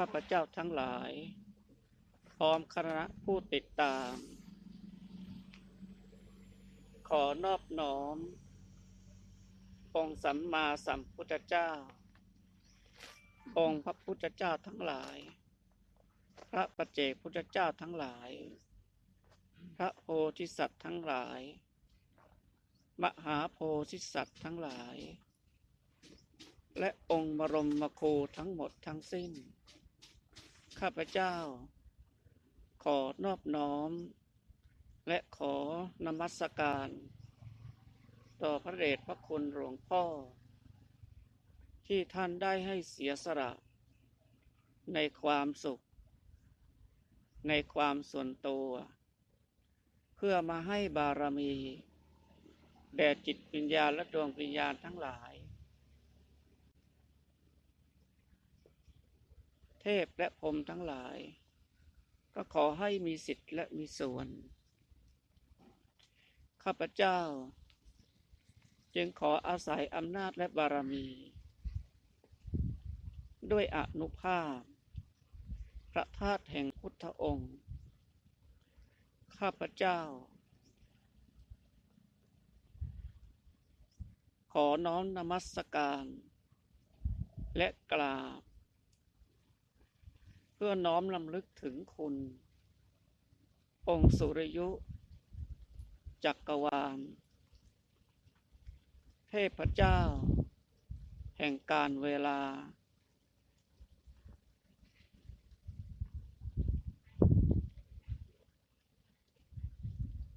ข้าพเจ้าทั้งหลาย พร้อมคณะผู้ติดตาม ขอนอบน้อมองค์สัมมาสัมพุทธเจ้า องค์พระพุทธเจ้าทั้งหลาย พระปัจเจกพุทธเจ้าทั้งหลาย พระโพธิสัตว์ทั้งหลาย มหาโพธิสัตว์ทั้งหลาย และองค์บรมครูทั้งหมดทั้งสิ้น ข้าพเจ้า ขอนอบน้อม และขอนมัสการ ต่อพระเดชพระคุณหลวงพ่อ ที่ท่านได้ให้เสียสละ ในความสุข ในความส่วนตัว เพื่อมาให้บารมี แด่จิตวิญญาณและดวงวิญญาณทั้งหลาย เทพและพรมทั้งหลาย ก็ขอให้มีสิทธิ์และมีส่วน ข้าพเจ้า จึงขออาศัยอำนาจและบารมี ด้วยอนุภาพ พระธาตุแห่งพุทธองค์ ข้าพเจ้า ขอน้อมนมัสการ และกราบ เพื่อน้อมลำลึกถึงคุณ องค์สุริยุ จักรวาล เทพเจ้า แห่งการเวลา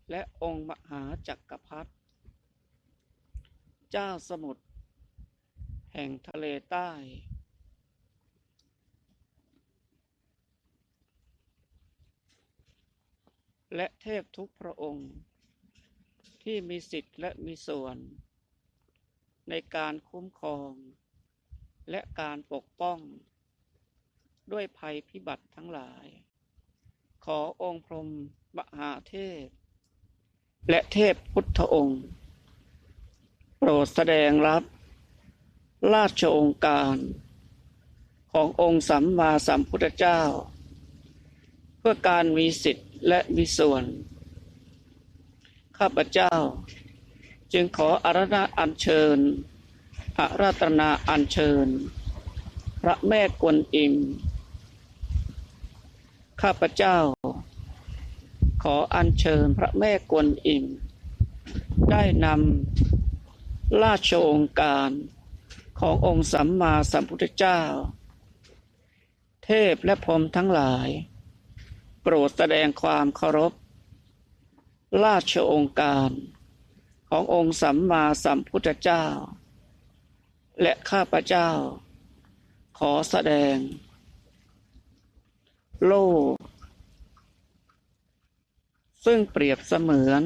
และองค์มหาจักรพรรดิเจ้าสมุทรแห่งทะเลใต้ และเทพทุกพระองค์ ที่มีสิทธิ์และมีส่วน ในการคุ้มครอง และการปกป้อง ด้วยภัยพิบัติทั้งหลาย ขอองค์พรหมมหาเทพ และเทพพุทธองค์ โปรดแสดงรับ ราชองค์การ ขององค์สัมมาสัมพุทธเจ้า เพื่อการมีสิทธิ และมีส่วน ข้าพเจ้า จึงขออาราธนาอัญเชิญอาราธนาอัญเชิญ พระแม่กวนอิมข้าพเจ้า ขออัญเชิญพระแม่กวนอิมได้นำราชองค์การขององค์สัมมาสัมพุทธเจ้า เทพและพรหมทั้งหลาย โปรดแสดงความเคารพ ราชองค์การขององค์สัมมาสัมพุทธเจ้า และข้าพเจ้า ขอแสดง โลก ซึ่งเปรียบเสมือน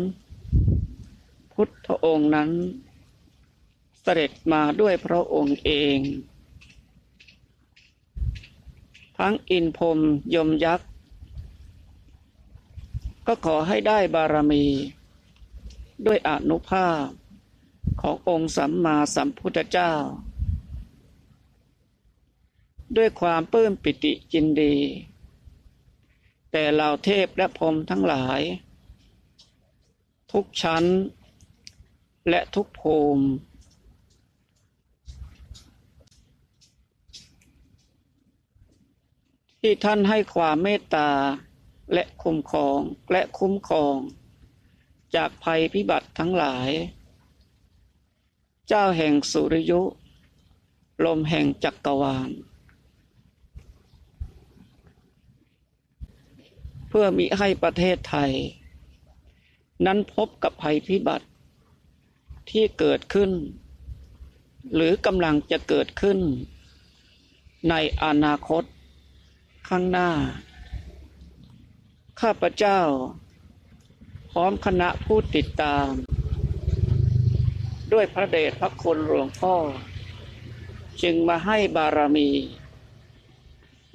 พุทธองค์นั้น เสด็จมาด้วยพระองค์เอง ทั้งอินพรมยมยักษ์ ก็ขอให้ได้บารมี ด้วยอนุภาพขององค์สัมมาสัมพุทธเจ้า ด้วยความปลื้มปิติจินดี แต่เหล่าเทพและพรมทั้งหลาย ทุกชั้น และทุกภูมิที่ท่านให้ความเมตตา และคุ้มครองและคุ้มครอง จากภัยพิบัติทั้งหลาย เจ้าแห่งสุริยุ ลมแห่งจักรวาล เพื่อมิให้ประเทศไทย นั้นพบกับภัยพิบัติที่เกิดขึ้น หรือกำลังจะเกิดขึ้น ในอนาคตข้างหน้า ข้าพเจ้า พร้อมคณะผู้ติดตาม ด้วยพระเดชพระคุณหลวงพ่อ จึงมาให้บารมี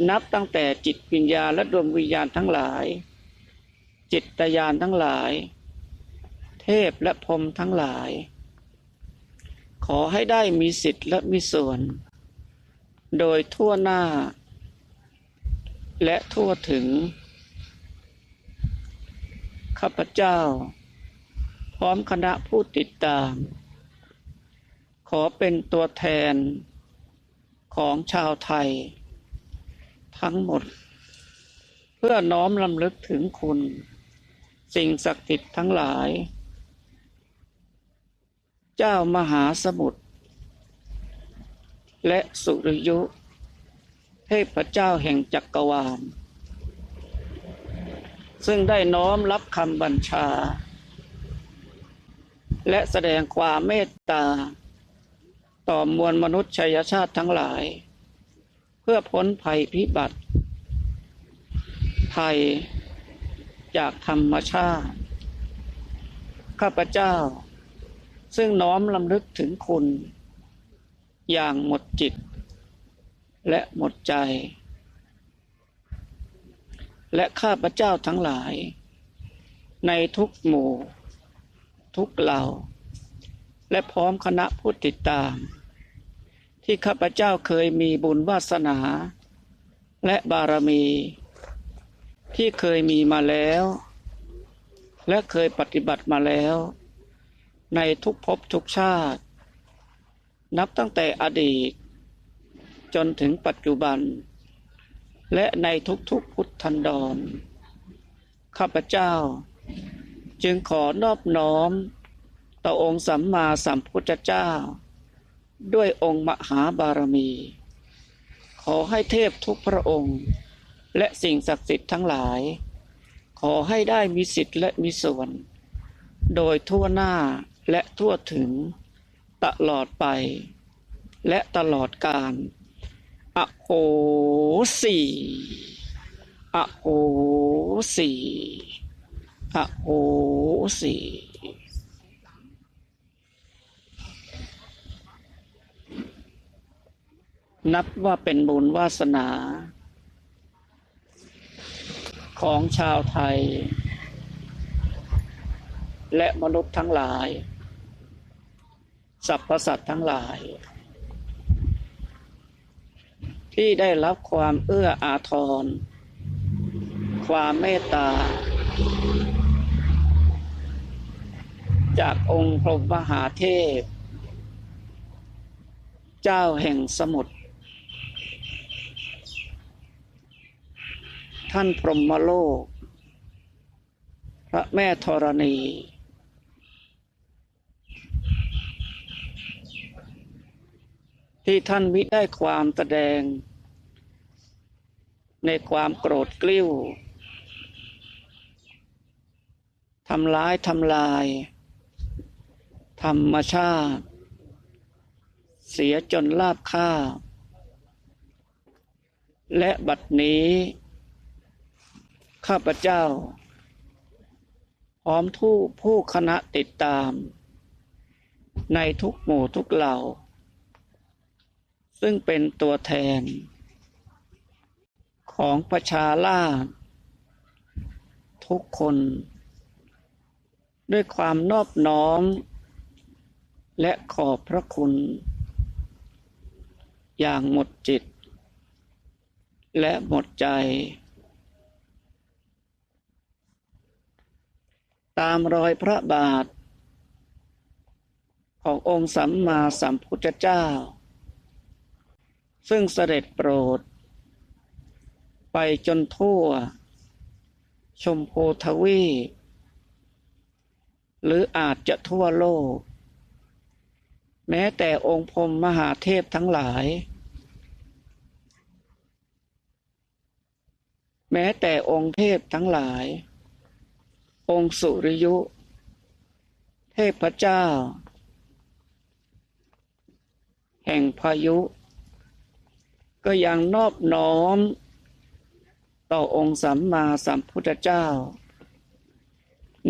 นับตั้งแต่จิตวิญญาณและดวงวิญญาณทั้งหลาย จิตญาณทั้งหลาย เทพและพรมทั้งหลาย ขอให้ได้มีสิทธิ์และมีส่วน โดยทั่วหน้า และทั่วถึง ข้าพเจ้า พร้อมคณะผู้ติดตาม ขอเป็นตัวแทนของชาวไทย ทั้งหมด เพื่อน้อมลำลึกถึงคุณ สิ่งศักดิ์สิทธิ์ทั้งหลาย เจ้ามหาสมุทรและสุริยุ เทพเจ้าแห่งจักรวาล ซึ่งได้น้อมรับคำบัญชา และแสดงความเมตตา ต่อมวลมนุษยชาติทั้งหลาย เพื่อพ้นภัยพิบัติ ภัยจากธรรมชาติ ข้าพเจ้า ซึ่งน้อมลำลึกถึงคุณ อย่างหมดจิต และหมดใจ และข้าพเจ้าทั้งหลาย ในทุกหมู่ ทุกเหล่า และพร้อมคณะผู้ติดตาม ที่ข้าพเจ้าเคยมีบุญวาสนา และบารมี ที่เคยมีมาแล้ว และเคยปฏิบัติมาแล้ว ในทุกภพทุกชาติ นับตั้งแต่อดีต จนถึงปัจจุบัน และในทุกๆพุทธันดร ข้าพเจ้า จึงขอนอบน้อม ต่อองค์สัมมาสัมพุทธเจ้า ด้วยองค์มหาบารมี ขอให้เทพทุกพระองค์ และสิ่งศักดิ์สิทธิ์ทั้งหลาย ขอให้ได้มีสิทธิ์และมีส่วน โดยทั่วหน้าและทั่วถึง ตลอดไป และตลอดกาล อโหสีอโหสีอโหสีนับว่าเป็นบุญวาสนา ของชาวไทย และมนุษย์ทั้งหลาย สรรพสัตว์ทั้งหลาย ที่ได้รับความเอื้ออาทร ความเมตตา จากองค์พรหมมหาเทพ เจ้าแห่งสมุทรท่านพรหมโลก พระแม่ธรณี ที่ท่านมิได้ความแสดง ในความโกรธกลิ้วทำร้ายทำลาย ธรรมชาติ เสียจนลาบค่า และบัดนี้ ข้าพเจ้า พร้อมทู่ผู้คณะติดตาม ในทุกหมู่ทุกเหล่า ซึ่งเป็นตัวแทน ของประชาราษฎร์ทุกคน ด้วยความนอบน้อม และขอบพระคุณ อย่างหมดจิต และหมดใจ ตามรอยพระบาท ขององค์สัมมาสัมพุทธเจ้า ซึ่งเสด็จโปรด ไปจนทั่ว ชมพูทวีปหรืออาจจะทั่วโลก แม้แต่องค์พรมมหาเทพทั้งหลาย แม้แต่องค์เทพทั้งหลาย องค์สุริยุ เทพเจ้า แห่งพายุ ก็ยังนอบน้อม ต่อองค์สัมมาสัมพุทธเจ้า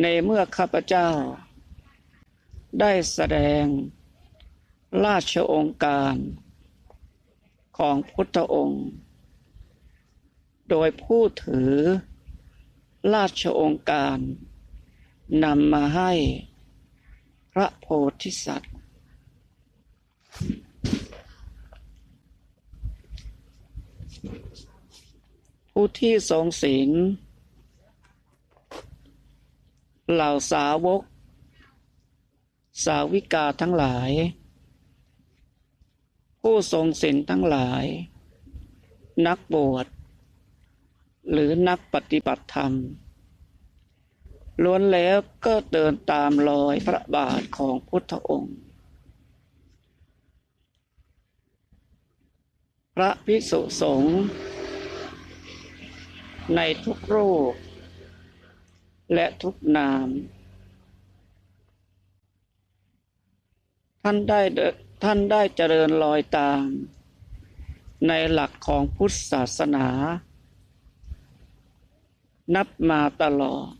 ในเมื่อข้าพเจ้า ได้แสดงราชองค์การของพุทธองค์ โดยผู้ถือราชองค์การนำมาให้พระโพธิสัตว์ ผู้ที่ทรงศีลเหล่าสาวก สาวิกาทั้งหลาย ผู้ทรงศีลทั้งหลาย นักบวชหรือนักปฏิบัติธรรม ล้วนแล้วก็เดินตามรอยพระบาทของพุทธองค์ พระภิกษุสงฆ์ ในทุกรูปและทุกนาม ท่านได้ท่านได้เจริญรอยตาม ในหลักของพุทธศาสนา นับมาตลอด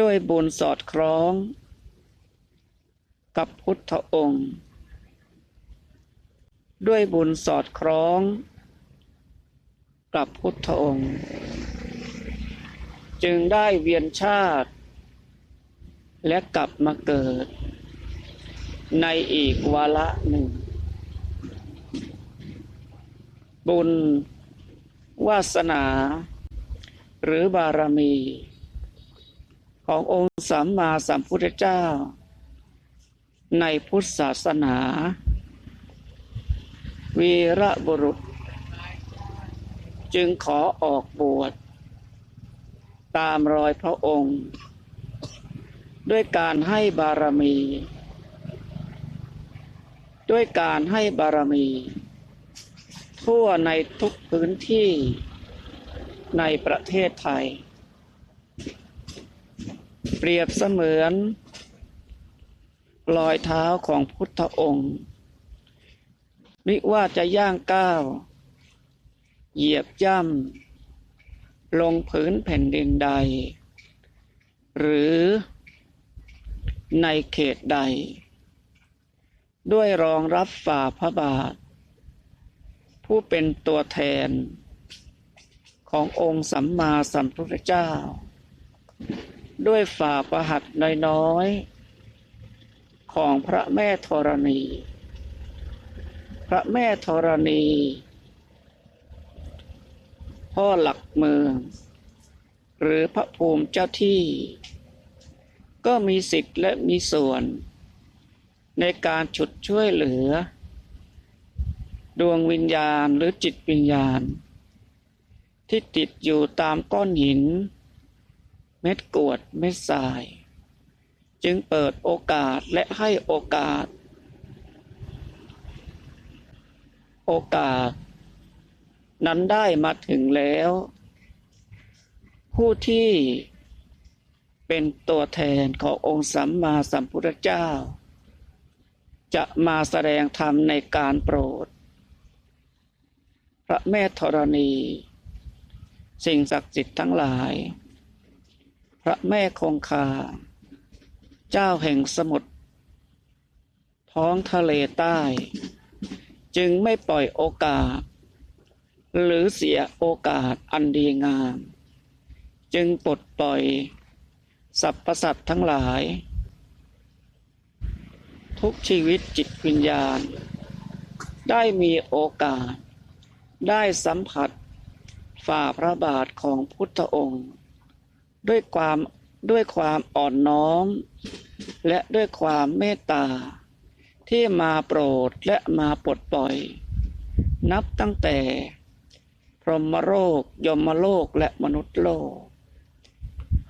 ด้วยบุญสอดคล้อง กับพุทธองค์ ด้วยบุญสอดคล้อง กับพุทธองค์ จึงได้เวียนชาติ และกลับมาเกิด ในอีกวาระหนึ่ง บุญ วาสนา หรือบารมี ขององค์สัมมาสัมพุทธเจ้า ในพุทธศาสนา วีระบุรุษ จึงขอออกบวช ตามรอยพระองค์ ด้วยการให้บารมี ด้วยการให้บารมี ทั่วในทุกพื้นที่ในประเทศไทย เปรียบเสมือนรอยเท้าของพุทธองค์มิว่าจะย่างก้าว เหยียบย่ำลงผืนแผ่นดินใด หรือในเขตใด ด้วยรองรับฝ่าพระบาท ผู้เป็นตัวแทนขององค์สัมมาสัมพุทธเจ้า ด้วยฝ่าประหัตน้อยๆ ของพระแม่ธรณี พระแม่ธรณี พ่อหลักเมือง หรือพระภูมิเจ้าที่ ก็มีสิทธิ์และมีส่วน ในการฉุดช่วยเหลือ ดวงวิญญาณหรือจิตวิญญาณ ที่ติดอยู่ตามก้อนหิน เม็ดกรวดเม็ดทราย จึงเปิดโอกาสและให้โอกาส โอกาส นั้นได้มาถึงแล้ว ผู้ที่เป็นตัวแทนขององค์สัมมาสัมพุทธเจ้า จะมาแสดงธรรมในการโปรด พระแม่ธรณี สิ่งศักดิ์สิทธิ์ทั้งหลาย พระแม่คงคา เจ้าแห่งสมุทรท้องทะเลใต้ จึงไม่ปล่อยโอกาส หรือเสียโอกาสอันดีงาม จึงปลดปล่อยสรรพสัตว์ทั้งหลาย ทุกชีวิตจิตวิญญาณ ได้มีโอกาส ได้สัมผัสฝ่าพระบาทของพุทธองค์ ด้วยความด้วยความอ่อนน้อม และด้วยความเมตตา ที่มาโปรดและมาปลดปล่อย นับตั้งแต่ รหมโลกยมโลกและมนุษย์โลก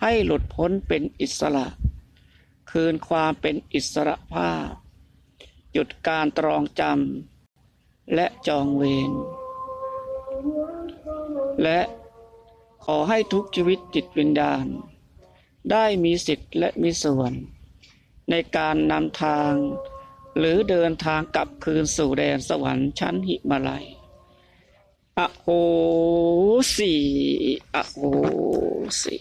ให้หลุดพ้นเป็นอิสระ คืนความเป็นอิสระภาพ หยุดการตรองจำและจองเวรและขอให้ทุกชีวิตจิตวิญญาณ ได้มีสิทธิ์และมีส่วน ในการนำทาง หรือเดินทางกลับคืนสู่แดนสวรรค์ชั้นหิมาลัย อโหสีอโหสี